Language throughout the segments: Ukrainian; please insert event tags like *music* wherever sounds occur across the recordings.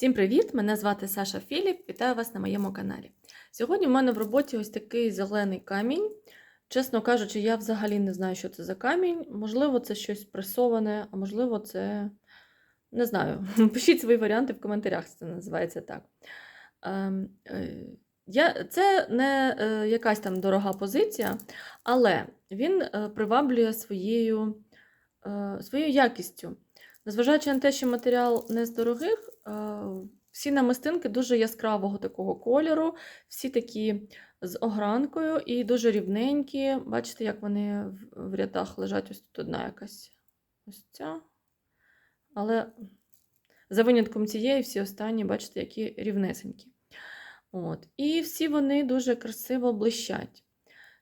Всім привіт! Мене звати Саша Філіп. Вітаю вас на моєму каналі. Сьогодні в мене в роботі ось такий зелений камінь. Чесно кажучи, я взагалі не знаю, що це за камінь. Можливо, це щось пресоване, а можливо, це не знаю. *laughs* Пишіть свої варіанти в коментарях, це називається так. Ем, е, Це не е, якась там дорога позиція, але він е, приваблює своєю, своєю якістю. Незважаючи на те, що матеріал не з дорогих, всі намистинки дуже яскравого такого кольору, всі такі з огранкою і дуже рівненькі. Бачите, як вони в- в рядах лежать ось тут одна якась ось ця. Але за винятком цієї, всі останні, бачите, які рівнесенькі. От. І всі вони дуже красиво блищать.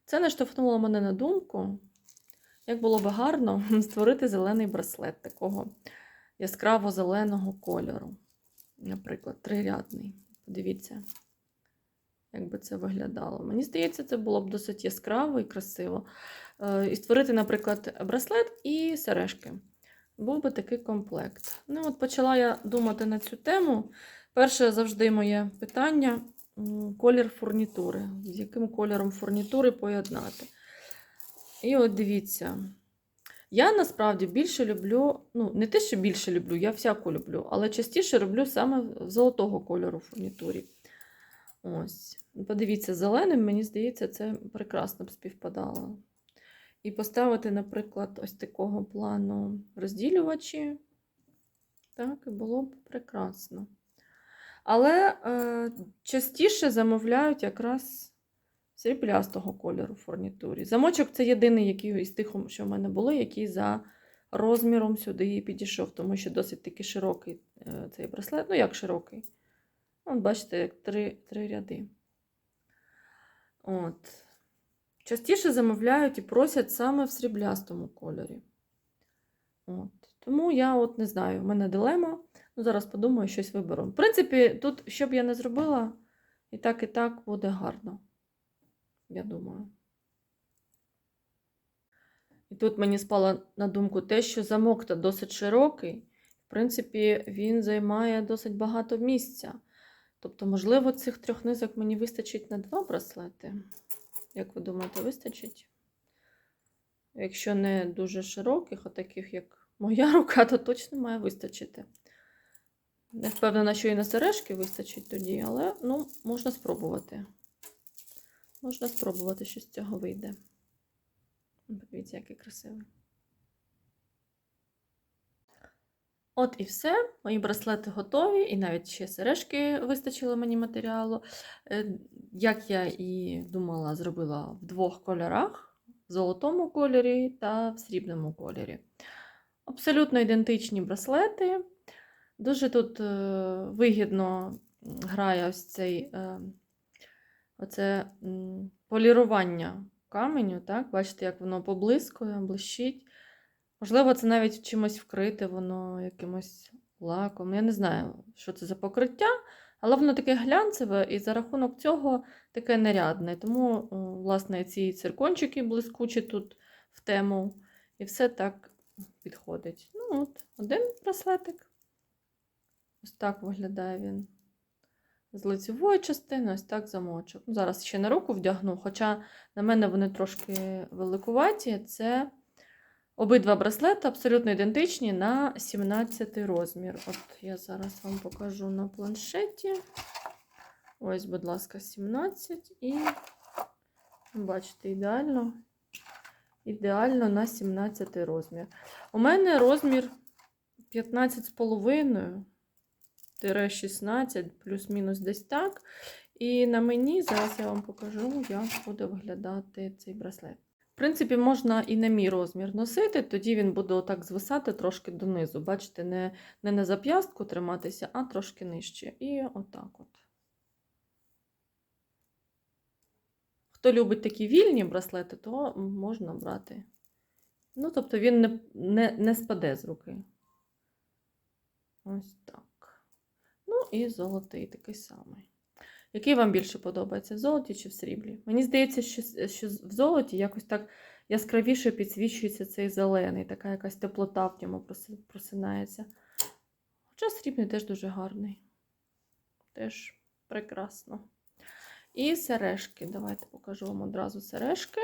Це наштовхнуло мене на думку, як було би гарно *laughs* створити зелений браслет такого яскраво-зеленого кольору. Наприклад, трирядний. Подивіться, як би це виглядало. Мені здається, це було б досить яскраво і красиво. Е, І створити, наприклад, браслет і сережки. Був би такий комплект. Ну, от почала я думати на цю тему. Перше завжди моє питання колір фурнітури. З яким кольором фурнітури поєднати. І от дивіться. Я насправді більше люблю, ну, не те, що більше люблю, я всяку люблю, але частіше роблю саме золотого кольору фурнітурі. Ось. Подивіться, зеленим, мені здається, це прекрасно б співпадало. І поставити, наприклад, ось такого плану розділювачі. Так, було б прекрасно. Але е, частіше замовляють якраз сріблястого кольору в фурнітурі. Замочок це єдиний, який із тих, що в мене були, який за розміром сюди і підійшов, тому що досить таки широкий е, цей браслет. Ну, як широкий. От, бачите, як три, три ряди. От. Частіше замовляють і просять саме в сріблястому кольорі. От. Тому я от не знаю, в мене дилема. Ну, зараз подумаю, щось виберу. В принципі, тут, що б я не зробила, і так, і так буде гарно. Я думаю. І тут мені спало на думку те, що замок то досить широкий. В принципі, він займає досить багато місця. Тобто, можливо, цих трьох низок мені вистачить на два браслети. Як ви думаєте, вистачить? Якщо не дуже широких, а таких, як моя *laughs* рука, то точно має вистачити. Не впевнена, що і на сережки вистачить тоді, але ну, можна спробувати. Можна спробувати, що з цього вийде. Подивіться, який красивий. От і все. Мої браслети готові, і навіть ще сережки вистачило мені матеріалу. Е, Як я і думала, зробила в двох кольорах: в золотому кольорі та в срібному кольорі. Абсолютно ідентичні браслети. Дуже тут е, вигідно грає ось цей е, оце полірування каменю. Так? Бачите, як воно поблискує, блищить. Можливо, це навіть чимось вкрите, воно якимось лаком. Я не знаю, що це за покриття, але воно таке глянцеве, і за рахунок цього таке нарядне. Тому, власне, ці циркончики блискучі тут в тему, і все так підходить. Ну, от, один браслетик. Ось так виглядає він. З лицевої частини, ось так замочок. Ну, Зараз ще на руку вдягну, хоча на мене вони трошки великуваті. Це обидва браслети абсолютно ідентичні на 17 розмір. От я зараз вам покажу на планшеті. Ось, будь ласка, 17 і бачите, ідеально. Ідеально на 17 розмір. У мене розмір 15,5. 16, плюс-мінус десь так. І на мені, зараз я вам покажу, як буде виглядати цей браслет. В принципі, можна і на мій розмір носити, тоді він буде отак звисати трошки донизу. Бачите, не, не на зап'ястку триматися, а трошки нижче. І отак от. Хто любить такі вільні браслети, то можна брати. Ну, тобто він не, не, не спаде з руки. Ось так. Ну і золотий такий самий. Який вам більше подобається, в золоті чи в сріблі? Мені здається, що, що в золоті якось так яскравіше підсвічується цей зелений, така якась теплота в ньому просинається. Хоча срібний теж дуже гарний. Теж прекрасно. І сережки. Давайте покажу вам одразу сережки.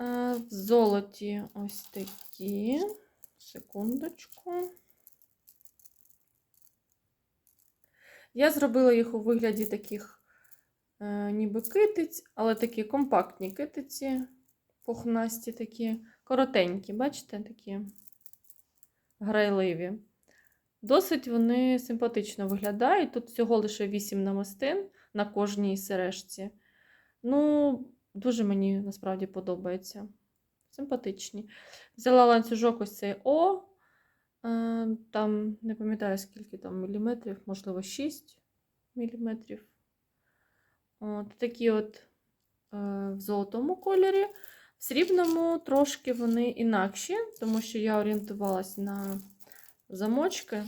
Е, В золоті ось такі. Секундочку. Я зробила їх у вигляді таких е, ніби китиць, але такі компактні китиці, пухнасті такі, коротенькі, бачите, такі грайливі. Досить вони симпатично виглядають. Тут всього лише 8 намистин на кожній сережці. Ну, дуже мені насправді подобається. Симпатичні. Взяла ланцюжок ось цей О. Е, Там не пам'ятаю, скільки там міліметрів, можливо, 6 міліметрів. От такі от е, в золотому кольорі. В срібному трошки вони інакші, тому що я орієнтувалась на замочки.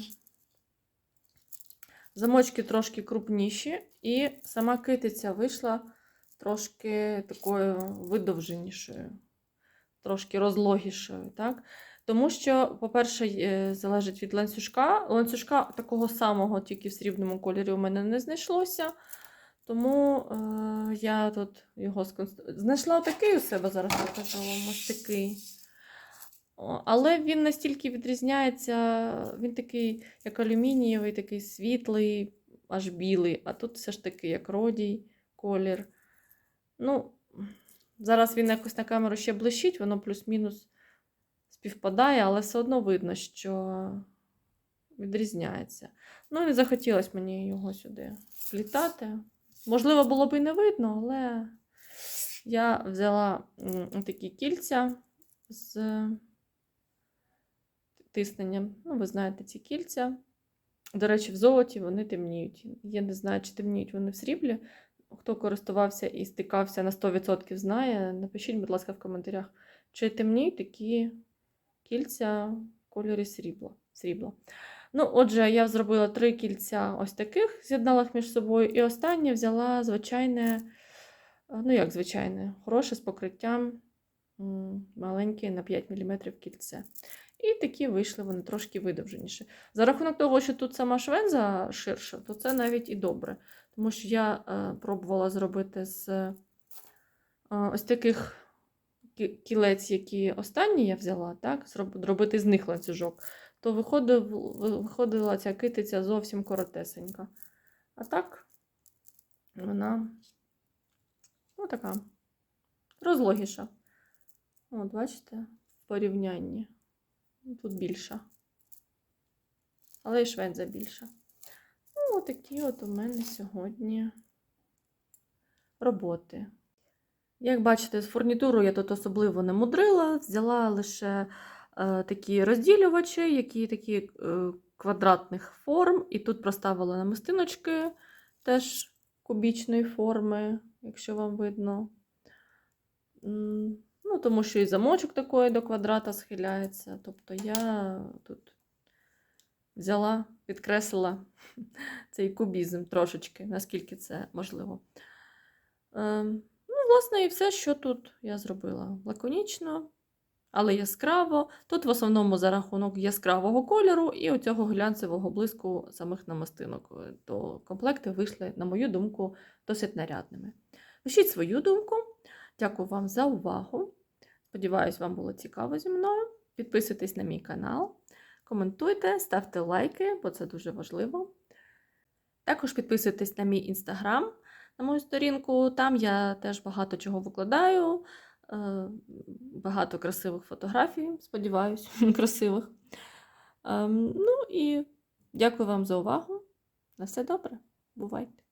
Замочки трошки крупніші, і сама китиця вийшла трошки такою видовженішою, трошки розлогішою. Так? Тому що, по-перше, е, залежить від ланцюжка. Ланцюжка такого самого, тільки в срібному кольорі у мене не знайшлося. Тому е, я тут його сконстru... знайшла такий у себе, зараз покажу вам ось такий. Але він настільки відрізняється, він такий, як алюмінієвий, такий світлий, аж білий, а тут все ж таки як родій колір. Ну, зараз він якось на камеру ще блищить, воно плюс-мінус співпадає, але все одно видно, що відрізняється. Ну, і захотілося мені його сюди плітати. Можливо, було б і не видно, але я взяла такі кільця з тисненням. Ну, ви знаєте, ці кільця. До речі, в золоті вони темніють. Я не знаю, чи темніють вони в сріблі. Хто користувався і стикався на 100% знає. Напишіть, будь ласка, в коментарях, чи темніють такі кільця в кольорі срібла. срібла. Ну, отже, я зробила три кільця ось таких, з'єднала їх між собою, і останнє взяла звичайне, ну як звичайне, хороше з покриттям маленьке на 5 мм кільце. І такі вийшли вони трошки видовженіші. За рахунок того, що тут сама швенза ширша, то це навіть і добре. Тому що я е, пробувала зробити з е, ось таких кілець, які останні я взяла, так, зроб- зробити з них ланцюжок, то виходив, виходила ця китиця зовсім коротесенька. А так вона ну, така розлогіша. От, бачите, в порівнянні. Тут більша. Але і шведза більша. Ну, отакі от у мене сьогодні роботи. Як бачите, з фурнітурою я тут особливо не мудрила, взяла лише е, такі розділювачі, які такі е, квадратних форм, і тут проставила намистиночки теж кубічної форми, якщо вам видно. Ну, тому що і замочок такої до квадрата схиляється. Тобто я тут взяла, підкреслила *laughs* цей кубізм трошечки, наскільки це можливо. Ну, власне, і все, що тут я зробила. Лаконічно, але яскраво. Тут в основному за рахунок яскравого кольору і оцього глянцевого блиску самих намистинок. Е, То комплекти вийшли, на мою думку, досить нарядними. Пишіть свою думку. Дякую вам за увагу. Сподіваюсь, вам було цікаво зі мною. Підписуйтесь на мій канал, коментуйте, ставте лайки, бо це дуже важливо. Також підписуйтесь на мій інстаграм, на мою сторінку. Там я теж багато чого викладаю, е, багато красивих фотографій, сподіваюсь, *laughs* красивих. Ем, Ну і дякую вам за увагу. На все добре. Бувайте!